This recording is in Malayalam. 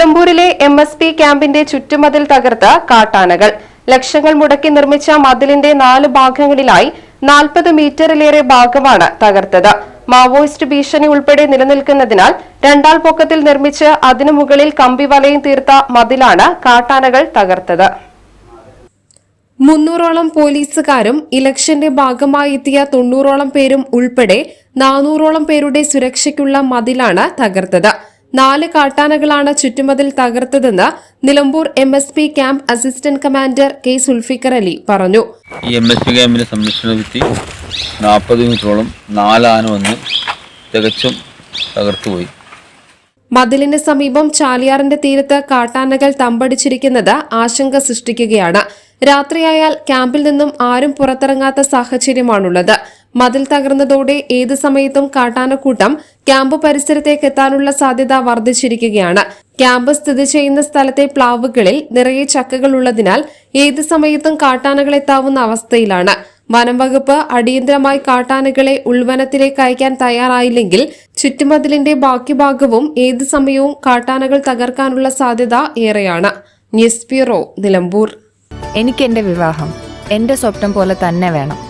നിലമ്പൂരിലെ എം എസ് പി ക്യാമ്പിന്റെ ചുറ്റുമതിൽ തകർത്ത് കാട്ടാനകൾ. ലക്ഷങ്ങൾ മുടക്കി നിർമ്മിച്ച മതിലിന്റെ നാല് ഭാഗങ്ങളിലായി നാൽപ്പത് മീറ്ററിലേറെ ഭാഗമാണ് തകർത്തത്. മാവോയിസ്റ്റ് ഭീഷണി ഉൾപ്പെടെ നിലനിൽക്കുന്നതിനാൽ രണ്ടാൾ പൊക്കത്തിൽ നിർമ്മിച്ച് അതിനു മുകളിൽ കമ്പി വലയും തീർത്ത മതിലാണ് കാട്ടാനകൾ തകർത്തത്. മുന്നൂറോളം പോലീസുകാരും ഇലക്ഷന്റെ ഭാഗമായി എത്തിയ തൊണ്ണൂറോളം പേരും ഉൾപ്പെടെ നാനൂറോളം പേരുടെ സുരക്ഷയ്ക്കുള്ള മതിലാണ് തകർത്തത്. നാല് കാട്ടാനകളാണ് ചുറ്റുമതിൽ തകർത്തതെന്ന് Nilambur M S P camp assistant commander K Sulfikar Ali പറഞ്ഞു. ഈ എം എസ് പി ക്യാമ്പിന്റെ സംരക്ഷണ ഭിത്തി നാൽപ്പത് മീറ്ററോളം നാലാന വന്ന് തികച്ചും തകർത്തുപോയി. മതിലിന് സമീപം ചാലിയാറിന്റെ തീരത്ത് കാട്ടാനകൾ തമ്പടിച്ചിരിക്കുന്നത് ആശങ്ക സൃഷ്ടിക്കുകയാണ്. രാത്രിയായാൽ ക്യാമ്പിൽ നിന്നും ആരും പുറത്തിറങ്ങാത്ത സാഹചര്യമാണുള്ളത്. മതിൽ തകർന്നതോടെ ഏത് സമയത്തും കാട്ടാനക്കൂട്ടം ക്യാമ്പ് പരിസരത്തേക്ക് എത്താനുള്ള സാധ്യത വർദ്ധിച്ചിരിക്കുകയാണ്. ക്യാമ്പ് സ്ഥിതി ചെയ്യുന്ന സ്ഥലത്തെ പ്ലാവുകളിൽ നിറയെ ചക്കകൾ ഉള്ളതിനാൽ ഏത് സമയത്തും കാട്ടാനകൾ എത്താവുന്ന അവസ്ഥയിലാണ്. വനം വകുപ്പ് അടിയന്തരമായി കാട്ടാനകളെ ഉൾവനത്തിലേക്ക് അയക്കാൻ തയ്യാറായില്ലെങ്കിൽ ചുറ്റുമതിലിന്റെ ബാക്കി ഭാഗവും ഏത് സമയവും കാട്ടാനകൾ തകർക്കാനുള്ള സാധ്യത ഏറെയാണ്. News bureau Nilambur. എനിക്ക് എന്റെ വിവാഹം എന്റെ സ്വപ്നം പോലെ തന്നെ വേണം.